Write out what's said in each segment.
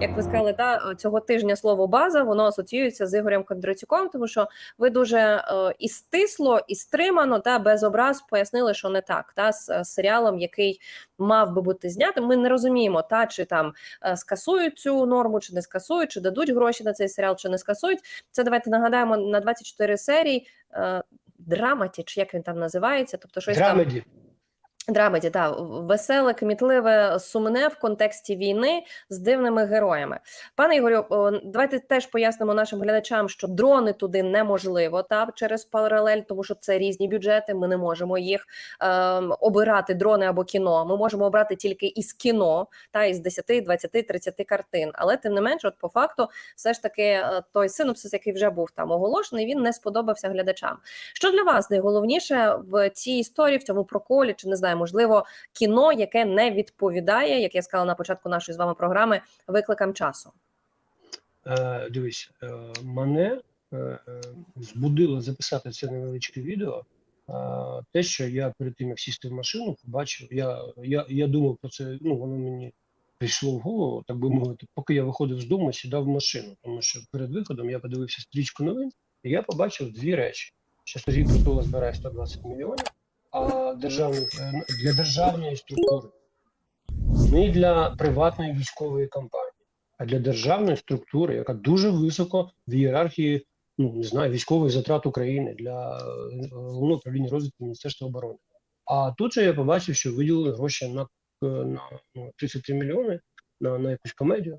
як ви сказали, та цього тижня слово база воно асоціюється з Ігорем Кондратюком, тому що ви дуже е, і стисло, і стримано та без образ пояснили, що не так. Та з е, серіалом, який мав би бути знятим. Ми не розуміємо, та чи там е, скасують цю норму, чи не скасують, чи дадуть гроші на цей серіал, чи не скасують. Це давайте нагадаємо на 24 серії. Е, Драматі, чи як він там називається, тобто щось там Драмеді. Так, веселе, кмітливе, сумне в контексті війни з дивними героями. Пане Ігорю, давайте теж пояснимо нашим глядачам, що дрони туди неможливо та через паралель, тому що це різні бюджети. Ми не можемо їх ем, обирати дрони або кіно. Ми можемо обрати тільки із кіно, та із 10, 20, 30 картин. Але тим не менше, от по факту, все ж таки, е, той синопсис, який вже був там оголошений, він не сподобався глядачам. Що для вас найголовніше в цій історії, в цьому проколі, чи не знаю, можливо, кіно, яке не відповідає, як я сказала на початку нашої з вами програми, викликам часу? Е, дивись, е, мене е, е, збудило записати це невеличке відео. е, те, що я перед тим, як сісти в машину, побачив, я, я, я думав про це, ну воно мені прийшло в голову, так би мовити, поки я виходив з дому, сідав в машину, тому що перед виходом я подивився стрічку новин, і я побачив дві речі. Що Сергій Притула збирає 120 мільйонів, державних, е, для державної структури, не для приватної військової компанії, а для державної структури, яка дуже високо в ієрархії, ну не знаю, військових затрат України для е, головного управління розвитку Міністерства оборони. А тут же я побачив, що виділили гроші на, е, на ну, 33 мільйони на, на якусь комедію.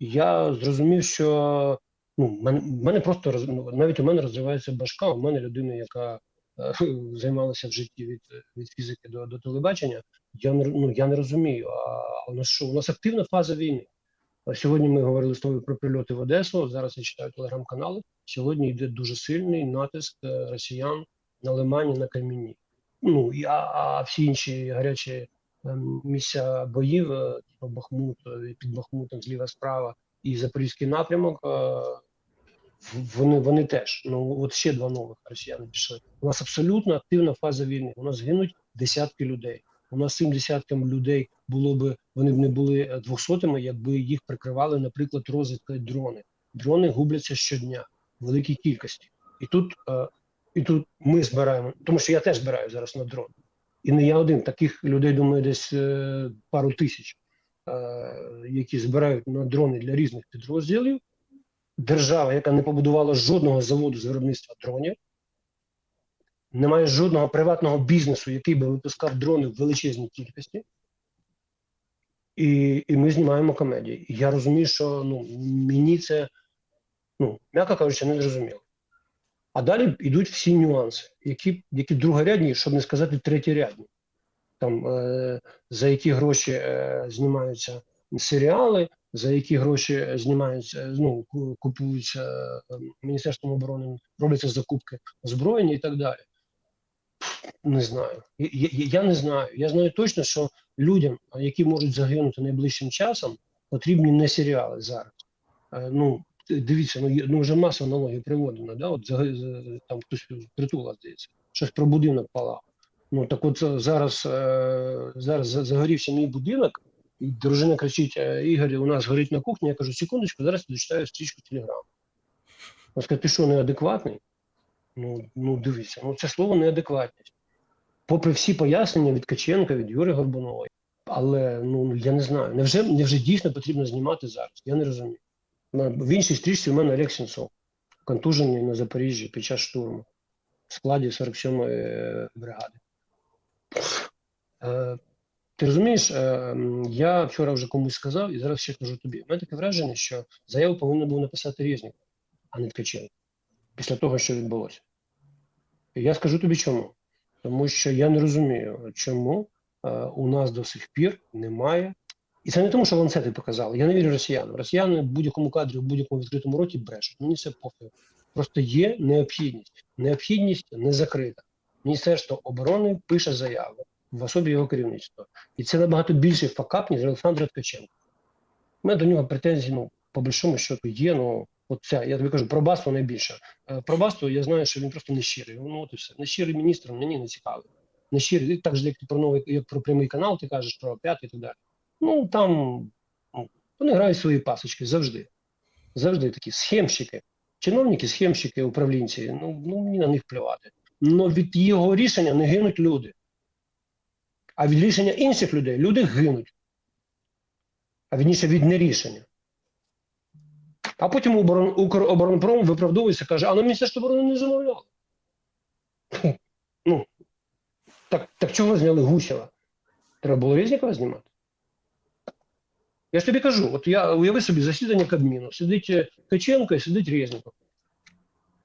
Я зрозумів, що ну, мене, мене просто роз- ну, навіть у мене розривається башка. У мене людина, яка е, займалася в житті від, від фізики до, до телебачення. Я не ну, я не розумію. А у нас що? У нас активна фаза війни. А Сьогодні ми говорили з тобою про прильоти в Одесу. Зараз я читаю телеграм-канали. Сьогодні йде дуже сильний натиск е, росіян на Лимані, на Кам'яні. Ну і а, а всі інші гарячі ем, місця боїв, е, типу Бахмут, е, під Бахмутом, зліва справа і Запорізький напрямок. Вони, вони теж. Ну от ще два нових росіяни пішли. У нас абсолютно активна фаза війни. У нас гинуть десятки людей. У нас цим десяткам людей було би вони б не були е, двохсотими, якби їх прикривали, наприклад, розвідкою дрони. Дрони губляться щодня в великій кількості. І тут, е, і тут ми збираємо, тому що я теж збираю зараз на дрон. І не я один. Таких людей, думаю, десь е, пару тисяч, які збирають на дрони для різних підрозділів. Держава, яка не побудувала жодного заводу з виробництва дронів, немає жодного приватного бізнесу, який би випускав дрони в величезній кількості. І, і ми знімаємо комедії. Я розумію, що ну, мені це, ну, м'яко кажучи, не зрозуміло. А далі йдуть всі нюанси, які, які другорядні, щоб не сказати третєрядні. Там, е, за які гроші е, знімаються серіали, за які гроші знімаються, ну, купуються е, Міністерством оборони, робляться закупки озброєння і так далі. Не знаю. Я, я, не знаю. Я знаю точно, що людям, які можуть загинути найближчим часом, потрібні не серіали зараз. Е, ну, дивіться, ну, ну вже маса аналогій приводено, да? От там хтось притула, здається, щось про будинок палав. Ну так от е, зараз, зараз загорівся мій будинок, і дружина кричить: «Е, Ігор, у нас горить на кухні. Я кажу, секундочку, зараз дочитаю стрічку телеграму. Вона сказала, ти що, неадекватний? Ну, ну дивіться, ну це слово неадекватність. Попри всі пояснення від Ткаченка, від Юрія Горбунова, але ну я не знаю, невже, невже дійсно потрібно знімати зараз? Я не розумію. В іншій стрічці у мене Олег Сенцов, контужений на Запоріжжі під час штурму в складі 47-ї е, бригади. Ти розумієш, е, я вчора вже комусь сказав і зараз ще кажу тобі. У мене таке враження, що заяву повинен був написати Резнік, а не Ткаченко, після того, що відбулося. Я скажу тобі чому. Тому що я не розумію, чому е, у нас до сих пір немає. І це не тому, що ланцети показали. Я не вірю росіянам. Росіяни в будь-якому кадрі, в будь-якому відкритому роті брешуть. Мені це пофіг. Просто є необхідність. Необхідність не закрита. Міністерство оборони пише заяву в особі його керівництва. І це набагато більший факап, ніж Олександра Ткаченка. У мене до нього претензії, ну, по большому счету, є. Ну, от я тобі кажу, про Басту найбільше. Е, Про Басту я знаю, що він просто не щирий. Ну, от і все. Не щирий міністр мені не цікавий. Не щирий. І Так же, як ти про новий, як про прямий канал, ти кажеш про п'ятий і так далі. Ну там ну, Вони грають свої пасочки завжди. Завжди такі схемщики. Чиновники, схемщики, управлінці, ну, ну мені на них плювати. Но від його рішення не гинуть люди. А від рішення інших людей люди гинуть. А відніше від нерішення. А потім оборон, Укроборонпром виправдовується, каже, а на Міністерство оборони не замовляло. Ну, так, так чого зняли Гусєва? Треба було Резнікова знімати. Я ж тобі кажу, от я уяви собі засідання Кабміну, сидить е, Ткаченко і сидить Резніков.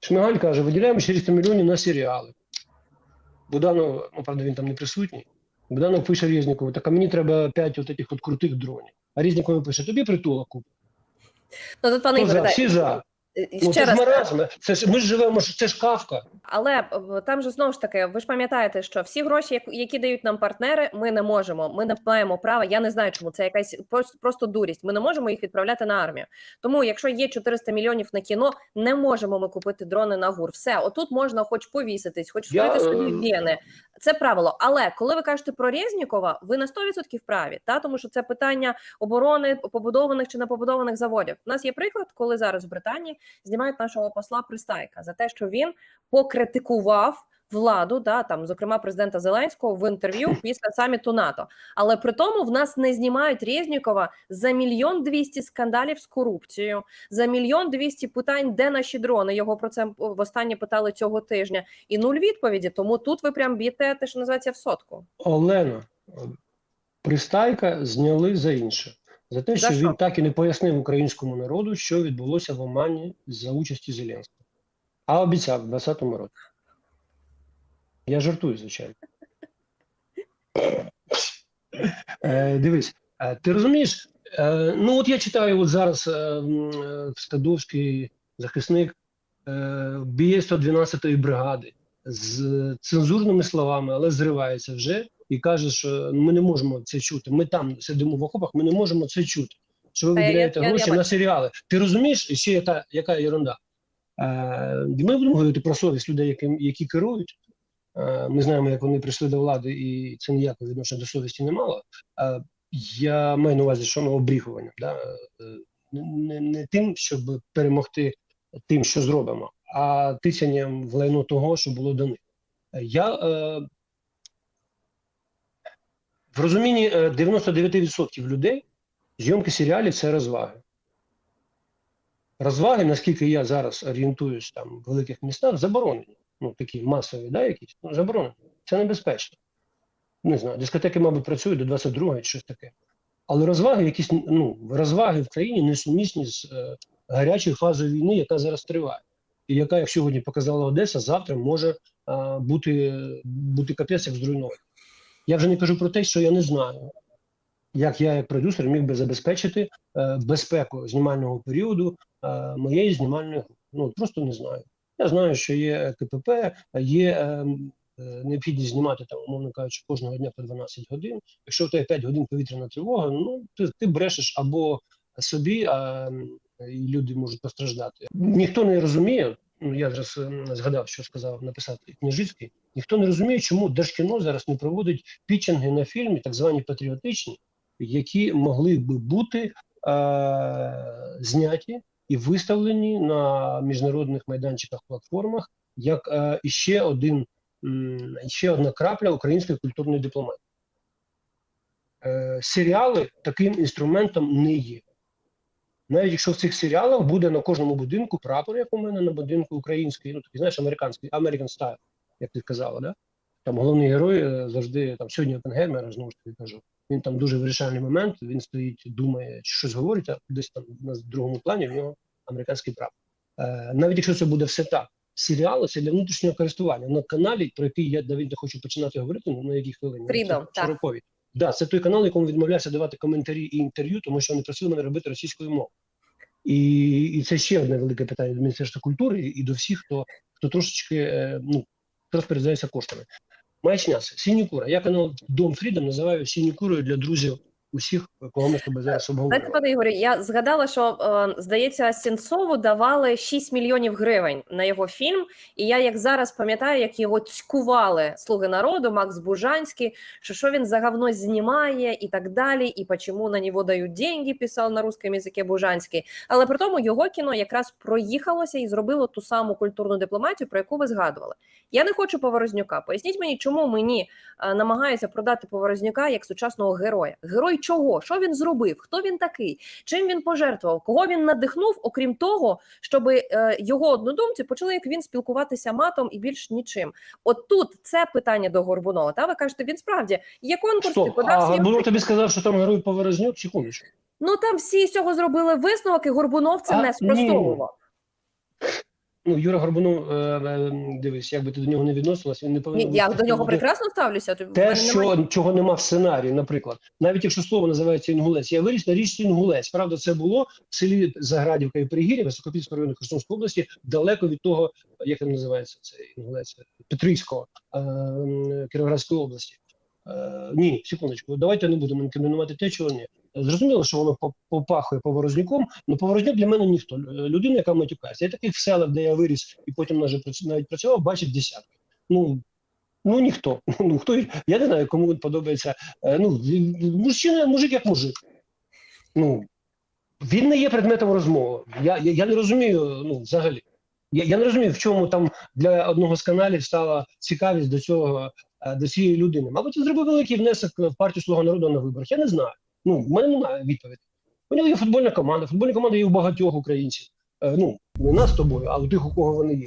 Шмигаль каже, виділяємо 400 мільйонів на серіали. Буданов, ну правда, він там не присутній. Буданов пише Резнікову, так а мені треба 5 от этих от крутих дронів. А Резніков пише, тобі притулок купить. Ну тут пане Ігор? Всі за. Е, Ну, ще раз. маразм. Це ж, ми ж живемо, це ж кавка. Але е, там же знову ж таки, ви ж пам'ятаєте, що всі гроші, як- які дають нам партнери, ми не можемо. Ми не маємо права. Я не знаю, чому це якась просто, дурість. Ми не можемо їх відправляти на армію. Тому, якщо є 400 мільйонів на кіно, не можемо ми купити дрони на гур. Все, отут можна хоч повіситись, хоч Я, вкрити собі е, вени. Це правило. Але коли ви кажете про Резнікова, ви на 100% праві, та тому що це питання оборони побудованих чи не побудованих заводів. У нас є приклад, коли зараз в Британії знімають нашого посла Пристайка за те, що він покритикував владу, да там, зокрема, президента Зеленського в інтерв'ю після саміту НАТО. Але при тому в нас не знімають Резнікова за мільйон двісті скандалів з корупцією, за мільйон двісті питань, де наші дрони. Його про це востаннє питали цього тижня, і нуль відповіді. Тому тут ви прям б'єте те, що називається в сотку. Олена, Пристайка зняли за інше. За те, що що? він так і не пояснив українському народу, що відбулося в Омані за участі Зеленського. А обіцяв в 20-му році. Я жартую, звичайно. Е, дивись, е, ти розумієш? Е, ну, от я читаю от зараз е, е, Скадовський захисник е, б'є 112-ї бригади з цензурними словами, але зривається вже і каже, що ми не можемо це чути. Ми там сидимо в окопах, ми не можемо це чути. Що ви виділяєте я- я гроші на серіали? Ти розумієш, ще яка, яка ерунда? Е, ми будемо говорити про совість людей, які, які керують. Е, Ми знаємо, як вони прийшли до влади, і це ніякого відношення до совісті не мало. Е, Я маю на увазі, що ну, обріхуванням, да? Е, не, не тим, щоб перемогти тим, що зробимо, а тисянням в лайно того, що було до них. Е, Я е, в розумінні е, 99% людей зйомки серіалів це розваги. Розваги, наскільки я зараз орієнтуюсь там в великих містах, заборонені. Ну, такі масові, да, якісь ну, заборонені. Це небезпечно. Не знаю, дискотеки, мабуть, працюють до 22-го чи щось таке. Але розваги, якісь ну, розваги в країні несумісні з е, гарячою фазою війни, яка зараз триває. І яка, як сьогодні показала Одеса, завтра може е, бути, бути капець як зруйнована. Я вже не кажу про те, що я не знаю, як я, як продюсер, міг би забезпечити е, безпеку знімального періоду е, моєї знімальної групи. Ну просто не знаю. Я знаю, що є КПП, є е, е, необхідність знімати там, умовно кажучи, кожного дня по 12 годин. Якщо в тебе 5 годин повітряна тривога, ну ти, ти брешеш або собі, а і люди можуть постраждати. Ніхто не розуміє. Ну я зараз згадав, що сказав написати Княжицький. Ніхто не розуміє, чому Держкіно зараз не проводить пітчинги на фільмі, так звані патріотичні, які могли би бути е- зняті і виставлені на міжнародних майданчиках платформах як е, іще один ще одна крапля української культурної дипломатії. Е, серіали таким інструментом не є. Навіть якщо в цих серіалах буде на кожному будинку прапор, як у мене на будинку український, ну такий, знаєш, американський, American Style, як ти казала, да? Там головний герой е, завжди там сьогодні Опенгеймера, знову ж таки кажу. Він там дуже вирішальний момент. Він стоїть, думає, чи щось говорить, а десь там на другому плані в нього американський прапор. Е, навіть якщо це буде все так, серіали це для внутрішнього користування на каналі, про який я навіть не хочу починати говорити, ну на якій хвилині Freedom, Це так. Да, це той канал, якому відмовлявся давати коментарі і інтерв'ю, тому що вони просили мене робити російською мовою. І, і це ще одне велике питання до Міністерства культури і до всіх, хто хто трошечки е, ну, розпоряджається коштами. Маячня це сінікура. Я канал Дом Фрідом називаю сінікурою для друзів усіх, кого ми з тобою зараз обговорюємо. пане Ігорі, я згадала, що е, здається, Сінцову давали 6 мільйонів гривень на його фільм. І я як зараз пам'ятаю, як його цькували слуги народу, Макс Бужанський, що що він за говно знімає і так далі, і чому на нього дають деньги, писав на русском язикі Бужанський. Але при тому його кіно якраз проїхалося і зробило ту саму культурну дипломатію, про яку ви згадували. Я не хочу Поворознюка. Поясніть мені, чому мені е, намагаються продати Поворознюка як сучасного героя. Герой чого? Що він зробив? Хто він такий? Чим він пожертвував? Кого він надихнув, окрім того, щоб е, його однодумці почали як він спілкуватися матом і більш нічим? От тут це питання до Горбунова. Та ви кажете, він справді є конкурс, ти Стоп, подав а Горбунов тобі сказав, що там герой Поворознюк, секундочку. Ну там всі з цього зробили висновок, і Горбунов це А, не спростовував. Ну, Юра Горбунов, е, е, дивись, як би ти до нього не відносилась, він не повинен Ні, я до нього прекрасно ставлюся. Те, що немає- чого нема в сценарії, наприклад, навіть якщо слово називається інгулець, я виріс на річці Інгулець. Правда, це було в селі Заградівка і Пригір'я, Високопільського району Херсонської області, далеко від того, як там називається це інгулець Петрийського е, Кіровоградської області. Е, ні, секундочку, давайте не будемо інкримінувати те, чого ні. Зрозуміло, що воно по- попахує поворознюком, але поворознюк для мене ніхто. Людина, яка матюкається. Я таких в селах, де я виріс і потім навіть працював, бачив десятки. Ну, ну ніхто. Ну хто я не знаю, кому він подобається. Е, Ну мужчина, мужик як мужик. Ну він не є предметом розмови. Я, я, я не розумію. Ну, взагалі. Я, я не розумію, в чому там для одного з каналів стала цікавість до цього е, до цієї людини. Мабуть, він зробив великий внесок в партію Слуга народу на виборах. Я не знаю. Ну, в мене немає відповіді. У нього є футбольна команда. Футбольна команда є у багатьох українців. Е, ну, не нас з тобою, а у тих, у кого вони є.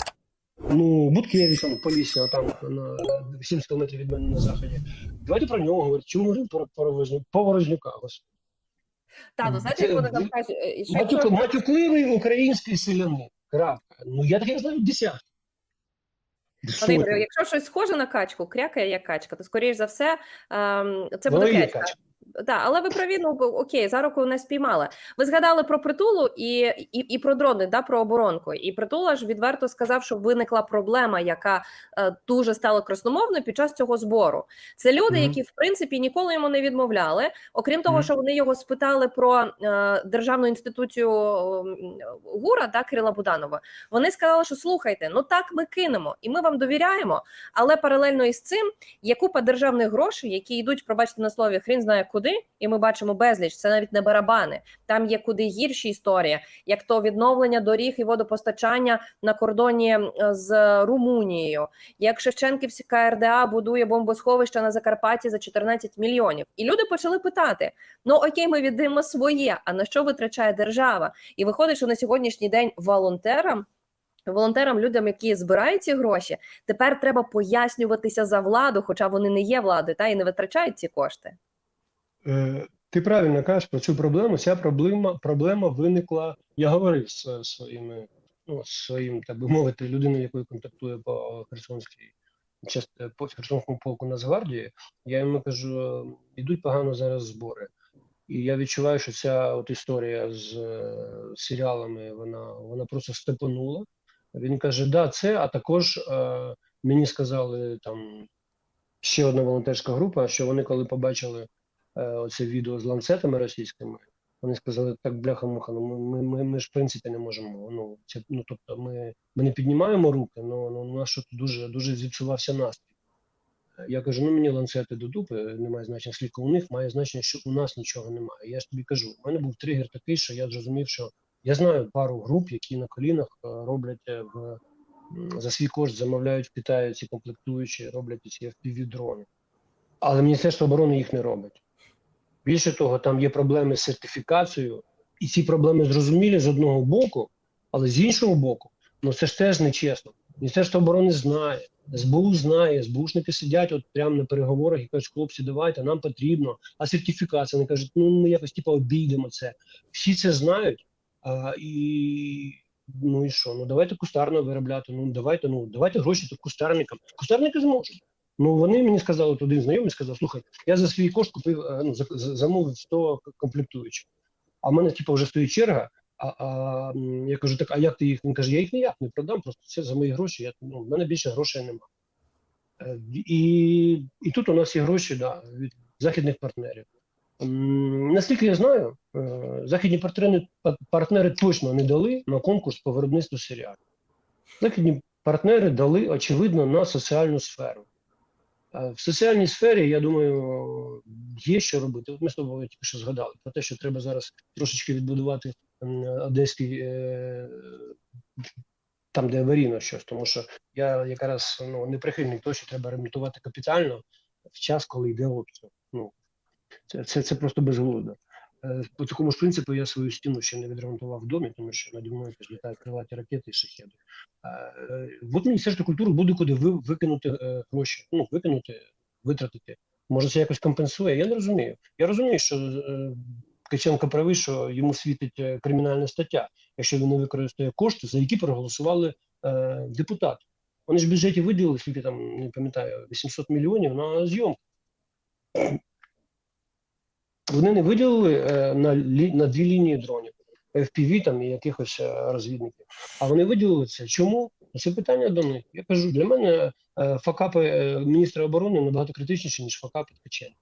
Ну, Буткевич, там, Полісся, там на 70 кілометрів від мене на заході. Давайте про нього говорити. Чому говоримо про Поворознюка? Поворознюка? господи. Та, ну знаєте, Це- як вони там кажуть, е, що Матюк, матюкливий український селянин. Крапка. Ну, я таких знаю десятки. Ігорю, Сотні. якщо щось схоже на качку, крякає як качка, то скоріш за все ем, це буде є клячка. качка. Так, але ви праві, ну окей, за руку не спіймали. Ви згадали про притулу і, і, і про дрони, да, про оборонку. І притула ж відверто сказав, що виникла проблема, яка е, дуже стала красномовною під час цього збору. Це люди, Мгм. які в принципі ніколи йому не відмовляли. Окрім того, Мгм. що вони його спитали про е, державну інституцію м, ГУРа, да, Кирила Буданова. Вони сказали, що слухайте, ну так ми кинемо, і ми вам довіряємо. Але паралельно із цим є купа державних грошей, які йдуть, пробачте на слові, хрін знає куди, і ми бачимо безліч. Це навіть не барабани. Там є куди гірші історії, як то відновлення доріг і водопостачання на кордоні е, з Румунією. Як Шевченківська РДА будує бомбосховище на Закарпатті за 14 мільйонів. І люди почали питати: ну окей, ми віддаємо своє. А на що витрачає держава? І виходить, що на сьогоднішній день волонтерам. Волонтерам, людям, які збирають ці гроші, тепер треба пояснюватися за владу, хоча вони не є владою, та і не витрачають ці кошти. Е, Ти правильно кажеш про цю проблему. Ця проблема, проблема виникла. Я говорив з своїми, ну, своїм, так би мовити, людиною, якою контактує по Херсонській по Херсонському полку Нацгвардії. Я йому кажу, ідуть погано зараз збори. І я відчуваю, що ця от історія з е, серіалами, вона, вона просто степанула. Він каже: да, це, а також е, мені сказали там ще одна волонтерська група, що вони коли побачили оце відео з ланцетами російськими, вони сказали, так бляха-муха, ну ми, ми, ми, ж в принципі не можемо. Ну, це, ну тобто ми, ми не піднімаємо руки, ну, ну у нас що дуже, дуже зіпсувався настрій. Е, Я кажу, ну мені ланцети до дупи, немає значення, скільки у них, має значення, що у нас нічого немає. Я ж тобі кажу, у мене був тригер такий, що я зрозумів, що я знаю пару груп, які на колінах е, роблять е, в за свій кошт замовляють в Китаї ці комплектуючі, роблять ці FPV-дрони. Але Міністерство оборони їх не робить. Більше того, там є проблеми з сертифікацією, і ці проблеми зрозумілі з одного боку, але з іншого боку, ну це ж теж не чесно. Міністерство оборони знає, СБУ знає, СБУшники сидять от прямо на переговорах і кажуть, хлопці, давайте, нам потрібно. А сертифікація, вони кажуть, ну ми якось типу, обійдемо це. Всі це знають. А, і ну і що? Ну давайте кустарно виробляти. Ну давайте, ну давайте гроші кустарникам. Кустарники зможуть. Ну вони мені сказали, от один знайомий сказав: слухай, я за свій кошт купив, е, ну за- за- замовив 100 комплектуючих. А в мене, типу, вже стоїть черга. А, а я кажу, так, а як ти їх? Він каже, я їх ніяк не продам, просто це за мої гроші. Я, ну, в мене більше грошей немає. Е, І, і тут у нас є гроші да, від західних партнерів. Наскільки я знаю, е, західні партнери, партнери точно не дали на конкурс по виробництву серіалів. Західні партнери дали, очевидно, на соціальну сферу. Е, В соціальній сфері, я думаю, є що робити. От ми з тобою тільки що згадали про те, що треба зараз трошечки відбудувати одеський е, там, де аварійно щось, тому що я якраз ну, не прихильник того, що треба ремонтувати капітально в час, коли йде обстріл. Ну, це, це, це просто безглуздо. Е, По такому ж принципу я свою стіну ще не відремонтував в домі, тому що наді мною літають крилаті ракети і шахеди. Е, От Міністерство культури буде куди викинути е, гроші, ну, викинути, витратити. Може, це якось компенсує? Я не розумію. Я розумію, що е, правий, що йому світить кримінальна стаття, якщо він не використає кошти, за які проголосували депутати. Вони ж в бюджеті виділили, скільки там, не пам'ятаю, 800 мільйонів на зйомку. Вони не виділили е, на, лі, на дві лінії дронів, FPV там і якихось е, розвідників. А вони виділили це. Чому? Це питання до них. Я кажу, для мене е, факапи міністра оборони набагато критичніші, ніж факапи Ткаченка.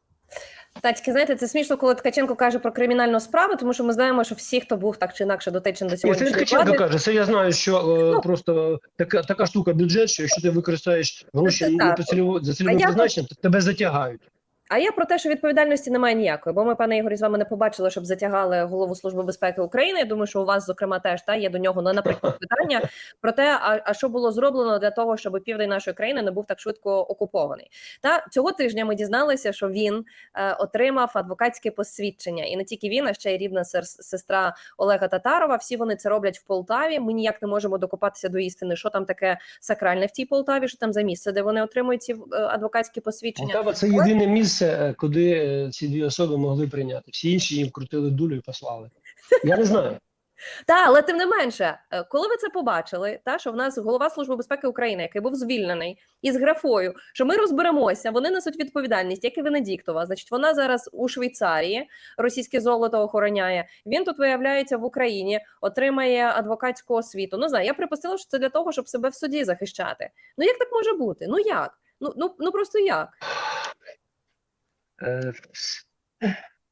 Татьки, знаєте, це смішно, коли Ткаченко каже про кримінальну справу, тому що ми знаємо, що всі, хто був так чи інакше дотичний до Ні, це сьогоднішньої Ткаченко влади, каже, це я знаю, що е, Ну. просто така, така штука бюджет, що якщо ти використаєш гроші Це не по цільово, за цільовим призначенням, то тебе затягають. А я про те, що відповідальності немає ніякої, бо ми, пане Ігорі, з вами не побачили, щоб затягали голову служби безпеки України. Я думаю, що у вас, зокрема, теж та є до нього ну, наприклад питання про те, а, а що було зроблено для того, щоб південь нашої країни не був так швидко окупований. Та цього тижня ми дізналися, що він е, отримав адвокатське посвідчення, і не тільки він, а ще й рідна сестра Олега Татарова. Всі вони це роблять в Полтаві. Ми ніяк не можемо докопатися до істини, що там таке сакральне в тій Полтаві, що там за місце, де вони отримують ці е, адвокатські посвідчення. Полтава це єдине місце, е, куди е, ці дві особи могли прийняти. Всі інші їм крутили дулю і послали. Я не знаю. Та, але тим не менше, е, коли ви це побачили, та що в нас голова служби безпеки України, який був звільнений із графою, що ми розберемося, вони несуть відповідальність, як і Венедіктова. Значить, вона зараз у Швейцарії російське золото охороняє. Він тут виявляється в Україні, отримає адвокатську освіту. Ну знаю, я припустила, що це для того, щоб себе в суді захищати. Ну як так може бути? Ну як? Ну ну ну просто як? Е,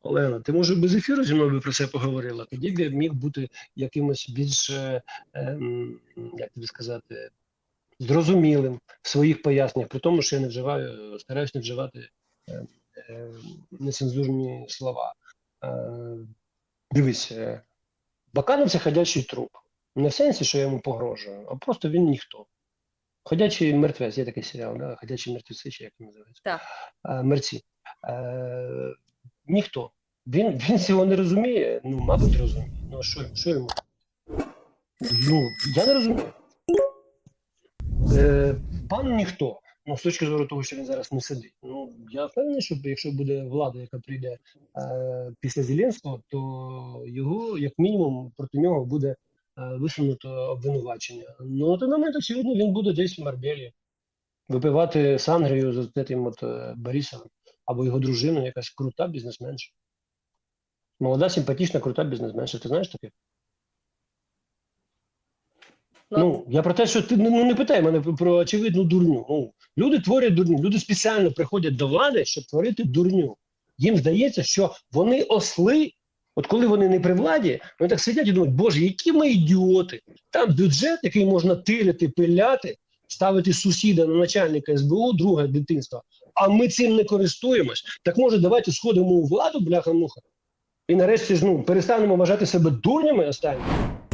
Олена, ти може без ефіру зі мною би про це поговорила? Тоді б я міг бути якимось більш, е, ем, як тобі сказати, зрозумілим в своїх поясненнях, при тому, що я не вживаю, стараюсь не вживати е, е, нецензурні слова. Е, дивись, е, Баканов це ходячий труп. Не в сенсі, що я йому погрожую, а просто він ніхто. Ходячий мертвець, є такий серіал, да? ходячі мертвеці, чи як він називається? Так. Мерці. Е, ніхто. Він, він цього не розуміє, ну, мабуть, розуміє. Ну, що, що йому? Ну, я не розумію. Е, пан ніхто. Ну, з точки зору того, що він зараз не сидить. Ну, я впевнений, що якщо буде влада, яка прийде е, після Зеленського, то його, як мінімум, проти нього буде е, висунуто обвинувачення. Ну, на момент, очевидно, він буде десь в Марбелі випивати сангрію з тим от е, Борисовим або його дружина, якась крута бізнесменша. Молода, симпатична, крута бізнесменша. Ти знаєш таке? Ну, Ну, я про те, що ти ну, не питай мене про- очевидну дурню. Ну, люди творять дурню, люди спеціально приходять до влади, щоб творити дурню. Їм здається, що вони осли. От коли вони не при владі, вони так сидять і думають, боже, які ми ідіоти. Там бюджет, який можна тирити, пиляти, ставити сусіда на начальника СБУ, друге дитинства, а ми цим не користуємось. Так може, давайте сходимо у владу, бляха-муха, і нарешті ж ну, перестанемо вважати себе дурнями останніми.